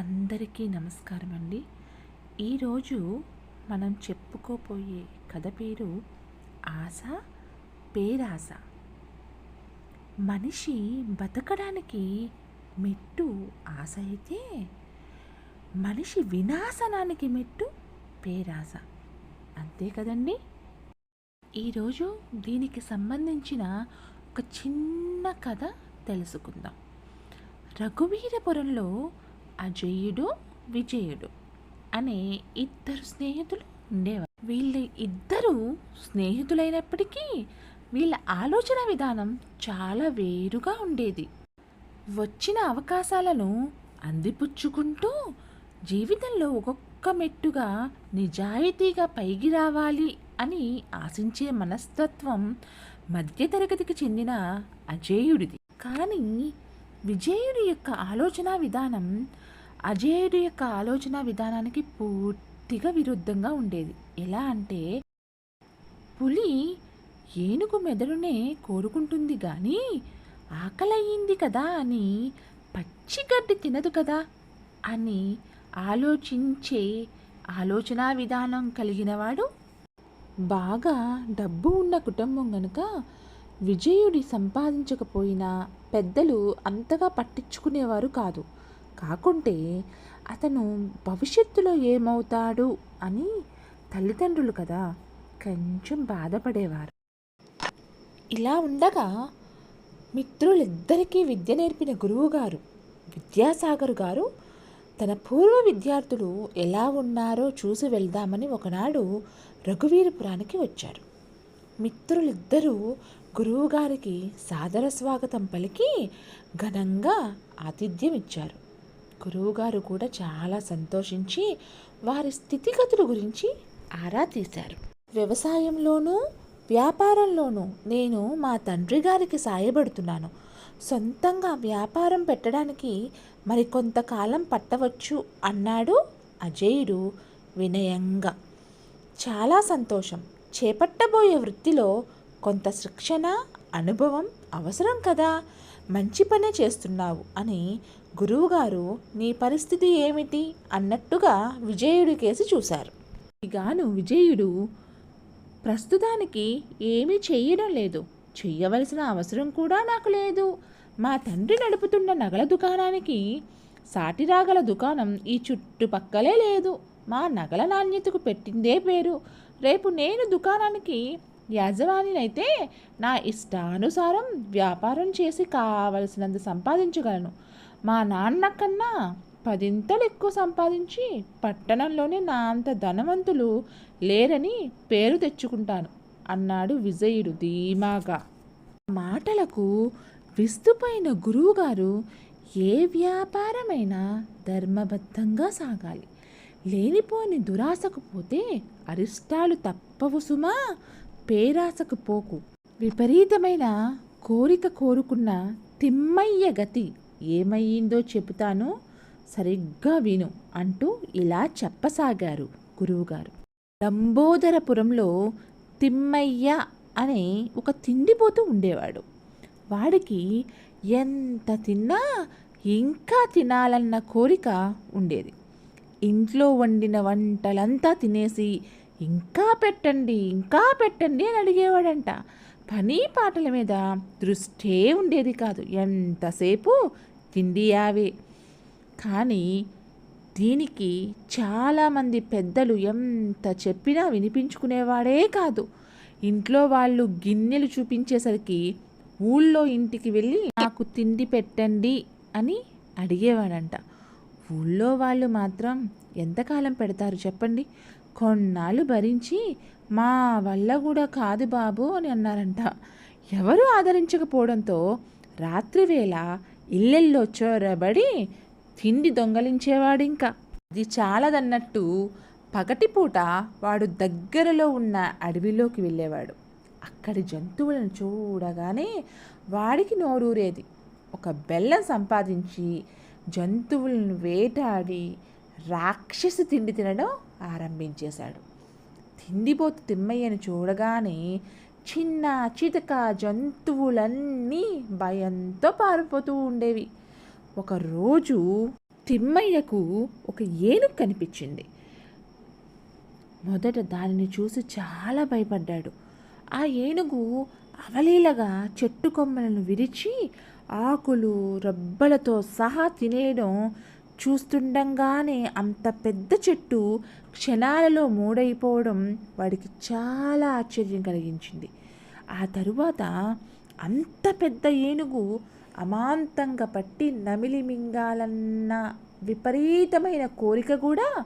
అందరికీ నమస్కారం అండి ఈరోజు మనం చెప్పుకోపోయే కథ పేరు ఆశ పేరాశ. మనిషి బతకడానికి మెట్టు ఆశ అయితే మనిషి వినాశనానికి మెట్టు పేరాశ. అంతే కదండి? ఈరోజు దీనికి సంబంధించిన ఒక చిన్న కథ తెలుసుకుందాం. రఘువీరపురంలో అజయుడు విజయుడు అనే ఇద్దరు స్నేహితులు ఉండేవారు. వీళ్ళ ఇద్దరు స్నేహితులైనప్పటికీ వీళ్ళ ఆలోచన విధానం చాలా వేరుగా ఉండేది. వచ్చిన అవకాశాలను అందిపుచ్చుకుంటూ జీవితంలో ఒక్కొక్క మెట్టుగా నిజాయితీగా పైకి రావాలి అని ఆశించే మనస్తత్వం మధ్యతరగతికి చెందిన అజేయుడిది. కానీ విజయుడి యొక్క ఆలోచన విధానం అజేయుడి యొక్క ఆలోచన విధానానికి పూర్తిగా విరుద్ధంగా ఉండేది. ఎలా అంటే పులి ఏనుగు మెదడునే కోరుకుంటుంది కానీ ఆకలయ్యింది కదా అని పచ్చి గడ్డి తినదు కదా అని ఆలోచించే ఆలోచన విధానం కలిగినవాడు బాగా డబ్బు ఉన్న కుటుంబం గనుక విజయుడి సంపాదించకపోయినా పెద్దలు అంతగా పట్టించుకునేవారు కాదు. కాకుంటే అతను భవిష్యత్తులో ఏమవుతాడు అని తల్లిదండ్రులు కదా కొంచెం బాధపడేవారు. ఇలా ఉండగా మిత్రులిద్దరికీ విద్య నేర్పిన గురువుగారు విద్యాసాగర్ గారు తన పూర్వ విద్యార్థులు ఎలా ఉన్నారో చూసి వెళ్దామని ఒకనాడు రఘువీరపురానికి వచ్చారు. మిత్రులిద్దరూ గురువుగారికి సాదర స్వాగతం పలికి ఘనంగా ఆతిథ్యం ఇచ్చారు గురువుగారు కూడా చాలా సంతోషించి వారి స్థితిగతుల గురించి ఆరా తీశారు. వ్యవసాయంలోనూ వ్యాపారంలోనూ నేను మా తండ్రి గారికి సాయపడుతున్నాను. సొంతంగా వ్యాపారం పెట్టడానికి మరి కొంతకాలం పట్టవచ్చు అన్నాడు అజయుడు వినయంగా. చాలా సంతోషం. చేపట్టబోయే వృత్తిలో కొంత శిక్షణ అనుభవం అవసరం కదా? మంచి పనే చేస్తున్నావు అని గురువుగారు నీ పరిస్థితి ఏమిటి? అన్నట్టుగా విజయుడి కేసి చూశారు. గాను విజయుడు ప్రస్తుతానికి ఏమీ చెయ్యడం లేదు. చెయ్యవలసిన అవసరం కూడా నాకు లేదు. మా తండ్రి నడుపుతున్న నగల దుకాణానికి సాటిరాగల దుకాణం ఈ చుట్టుపక్కలే లేదు. మా నగల నాణ్యతకు పెట్టిందే పేరు. రేపు నేను దుకాణానికి యాజమానినైతే నా ఇష్టానుసారం వ్యాపారం చేసి కావలసినంత సంపాదించగలను. మా నాన్న కన్నా పదింతలు ఎక్కువ సంపాదించి పట్టణంలోనే నా అంత ధనవంతులు లేరని పేరు తెచ్చుకుంటాను అన్నాడు విజయుడు ధీమాగా. మాటలకు విస్తుపోయిన గురువుగారు ఏ వ్యాపారమైనా ధర్మబద్ధంగా సాగాలి. లేనిపోని దురాశకు పోతే అరిష్టాలు తప్పవు సుమా పేరాసకు పోకు. విపరీతమైన కోరిక కోరుకున్న తిమ్మయ్య గతి ఏమయ్యిందో చెబుతాను సరిగ్గా విను అంటూ ఇలా చెప్పసాగారు గురువుగారు. లంబోదరపురంలో తిమ్మయ్య అనే ఒక తిండిపోతూ ఉండేవాడు. వాడికి ఎంత తిన్నా ఇంకా తినాలన్న కోరిక ఉండేది. ఇంట్లో వండిన వంటలంతా తినేసి ఇంకా పెట్టండి ఇంకా పెట్టండి అని అడిగేవాడంట. పని పాటల మీద దృష్టే ఉండేది కాదు ఎంతసేపు తిండి యావే కానీ దీనికి చాలామంది పెద్దలు ఎంత చెప్పినా వినిపించుకునేవాడే కాదు. ఇంట్లో వాళ్ళు గిన్నెలు చూపించేసరికి ఊళ్ళో ఇంటికి వెళ్ళి నాకు తిండి పెట్టండి అని అడిగేవాడంట. ఊళ్ళో వాళ్ళు మాత్రం ఎంతకాలం పెడతారు చెప్పండి? కొన్నాళ్ళు భరించి మా వల్ల కూడా కాదు బాబు అని అన్నారంట. ఎవరు ఆదరించకపోవడంతో రాత్రివేళ ఇళ్ళల్లో చొరబడి తిండి దొంగలించేవాడు ఇంకా అది చాలదన్నట్టు పగటిపూట వాడు దగ్గరలో ఉన్న అడవిలోకి వెళ్ళేవాడు. అక్కడి జంతువులను చూడగానే వాడికి నోరూరేది. ఒక బెల్లం సంపాదించి జంతువులను వేటాడి రాక్షసి తిండి తినడం ఆరంభించేశాడు. తిండిపోతు తిమ్మయ్యను చూడగానే చిన్న చితక జంతువులన్నీ భయంతో పారిపోతూ ఉండేవి. ఒకరోజు తిమ్మయ్యకు ఒక ఏనుగు కనిపించింది. మొదట దానిని చూసి చాలా భయపడ్డాడు. ఆ ఏనుగు అవలీలగా చెట్టు కొమ్మలను విరిచి ఆకులు రబ్బలతో సహా తినేయడం చూస్తుండగానే అంత పెద్ద చెట్టు క్షణాలలో మూడైపోవడం వాడికి చాలా ఆశ్చర్యం కలిగించింది. ఆ తరువాత అంత పెద్ద ఏనుగు అమాంతంగా పట్టి నమిలి మింగాలన్న విపరీతమైన కోరిక కూడా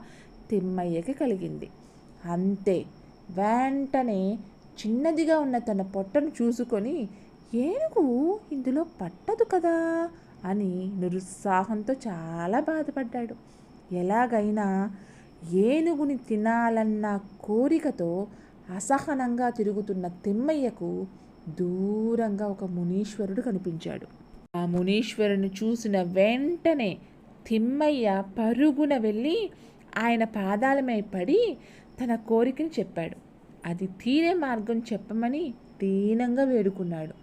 తిమ్మయ్యకి కలిగింది. అంతే వెంటనే చిన్నదిగా ఉన్న తన పొట్టను చూసుకొని ఏనుగు ఇందులో పట్టదు కదా? అని నిరుత్సాహంతో చాలా బాధపడ్డాడు. ఎలాగైనా ఏనుగుని తినాలన్న కోరికతో అసహనంగా తిరుగుతున్న తిమ్మయ్యకు దూరంగా ఒక మునీశ్వరుడు కనిపించాడు. ఆ మునీశ్వరుని చూసిన వెంటనే తిమ్మయ్య పరుగున వెళ్ళి ఆయన పాదాలమై పడి తన కోరికని చెప్పాడు. అది తీరే మార్గం చెప్పమని దీనంగా వేడుకున్నాడు.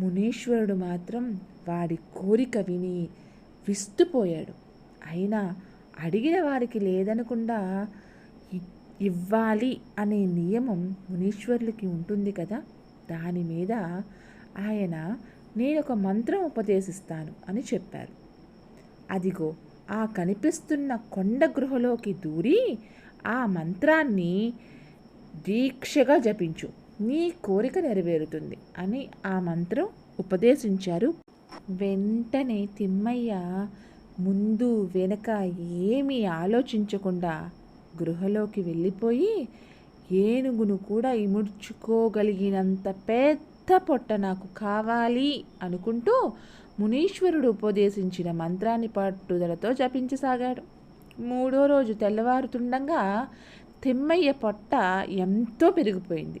మునీశ్వరుడు మాత్రం వాడి కోరిక విని విస్తుపోయాడు. అయినా అడిగిన వారికి లేదనకుండా ఇవ్వాలి అనే నియమం మునీశ్వరులకి ఉంటుంది కదా? దాని మీద ఆయన నేను ఒక మంత్రం ఉపదేశిస్తాను అని చెప్పారు. అదిగో ఆ కనిపిస్తున్న కొండ గృహలోకి దూరి ఆ మంత్రాన్ని దీక్షగా జపించు. నీ కోరిక నెరవేరుతుంది అని ఆ మంత్రం ఉపదేశించారు. వెంటనే తిమ్మయ్య ముందు వెనక ఏమీ ఆలోచించకుండా గృహలోకి వెళ్ళిపోయి ఏనుగును కూడా ఇముడ్చుకోగలిగినంత పెద్ద పొట్ట నాకు కావాలి అనుకుంటూ మునీశ్వరుడు ఉపదేశించిన మంత్రాన్ని పట్టుదలతో జపించసాగాడు. మూడో రోజు తెల్లవారుతుండగా తిమ్మయ్య పొట్ట ఎంతో పెరిగిపోయింది.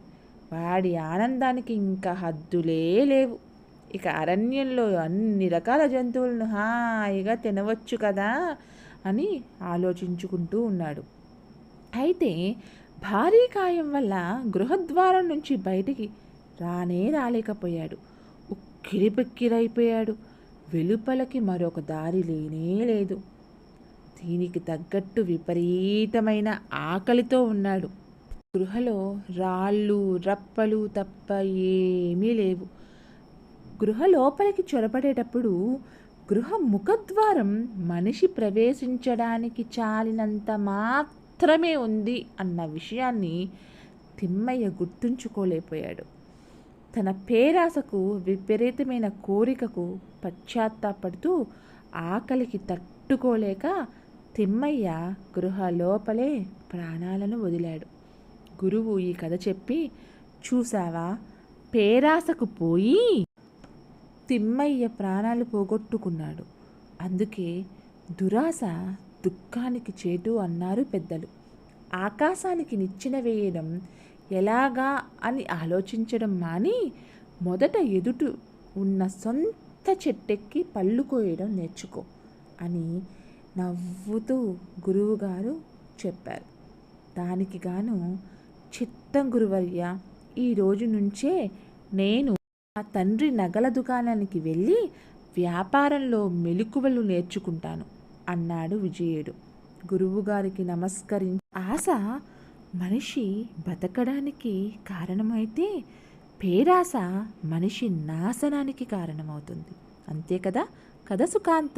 వాడి ఆనందానికి ఇంకా హద్దులే లేవు. ఇక అరణ్యంలో అన్ని రకాల జంతువులను హాయిగా తినవచ్చు కదా అని ఆలోచించుకుంటూ ఉన్నాడు. అయితే భారీ కాయం వల్ల గృహద్వారం నుంచి బయటికి రానే రాలేకపోయాడు. ఉక్కిరిబిక్కిరైపోయాడు. వెలుపలకి మరొక దారి లేనే లేదు. దీనికి తగ్గట్టు విపరీతమైన ఆకలితో ఉన్నాడు. గృహలో రాళ్ళు రప్పలు తప్ప ఏమీ లేవు. గృహ లోపలికి చొరబడేటప్పుడు గృహ ముఖద్వారం మనిషి ప్రవేశించడానికి చాలినంత మాత్రమే ఉంది అన్న విషయాన్ని తిమ్మయ్య గుర్తుంచుకోలేకపోయాడు. తన పేరాసకు విపరీతమైన కోరికకు పశ్చాత్తాపడుతూ ఆకలికి తట్టుకోలేక తిమ్మయ్య గృహ లోపలే ప్రాణాలను వదిలాడు. గురువు ఈ కథ చెప్పి చూసావా పేరాసకు పోయి తిమ్మయ్య ప్రాణాలు పోగొట్టుకున్నాడు. అందుకే దురాశ దుఃఖానికి చేటు అన్నారు పెద్దలు. ఆకాశానికి నిచ్చెన వేయడం ఎలాగా అని ఆలోచించడం మాని మొదట ఎదుట ఉన్న సొంత చెట్టెక్కి పళ్ళు కోయడం నేర్చుకో అని నవ్వుతూ గురువుగారు చెప్పారు. దానికి గాను చిత్తం గురువర్య ఈ రోజు నుంచే నేను నా తండ్రి నగల దుకాణానికి వెళ్ళి వ్యాపారంలో మెలకువలు నేర్చుకుంటాను అన్నాడు విజయుడు. గురువుగారికి నమస్కరించి ఆశ మనిషి బతకడానికి కారణమైతే పేరాశ మనిషి నాశనానికి కారణమవుతుంది. అంతే కదా? కథ సుఖాంతం.